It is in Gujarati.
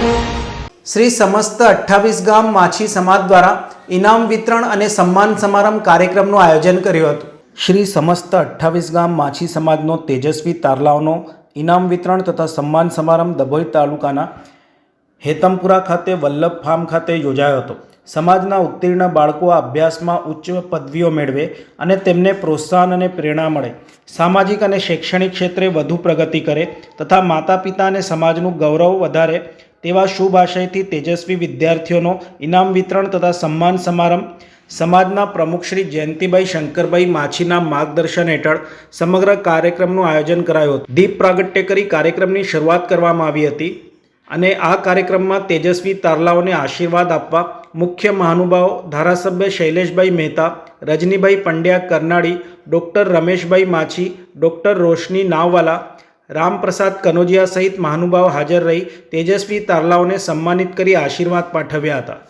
શ્રી સમસ્ત અઠ્ઠાવીસ ગામ માછી સમાજ દ્વારા ઇનામ વિતરણ અને સન્માન સમારંભ કાર્યક્રમનું આયોજન કર્યું હતું. શ્રી સમસ્ત અઠ્ઠાવીસ ગામ માછી સમાજનો તેજસ્વી તારલાઓનો ઇનામ વિતરણ તથા સન્માન સમારંભ ડભોઈ તાલુકાના હેતમપુરા ખાતે, વલ્લભ ફાર્મ ખાતે યોજાયો હતો. સમાજના ઉત્તીર્ણ બાળકો અભ્યાસમાં ઉચ્ચ પદવીઓ મેળવે અને તેમને પ્રોત્સાહન અને પ્રેરણા મળે. સામાજિક અને શૈક્ષણિક ક્ષેત્રે વધુ પ્રગતિ કરે તથા માતા પિતા અને સમાજનું ગૌરવ વધારે તેવા શુભ તેજસ્વી વિદ્યાર્થીઓનો ઇનામ વિતરણ તથા સન્માન સમારંભ સમાજના પ્રમુખ શ્રી જયંતિભાઈ શંકરભાઈ માછીના માર્ગદર્શન હેઠળ સમગ્ર કાર્યક્રમનું આયોજન કરાયું હતું. દીપ પ્રાગટ્ય કરી કાર્યક્રમની શરૂઆત કરવામાં આવી હતી અને આ કાર્યક્રમમાં તેજસ્વી તારલાઓને આશીર્વાદ આપવા મુખ્ય મહાનુભાવો ધારાસભ્ય શૈલેષભાઈ મહેતા, રજનીભાઈ પંડ્યા કરનાળી ડૉક્ટર રમેશભાઈ માછી, ડૉક્ટર રોશની નાવવાલા રામપ્રસાદ કનોજિયા સહિત મહાનુભાવ હાજર રહી તેજસ્વી તારલાઓને સન્માનિત કરી આશીર્વાદ પાઠવ્યા હતા.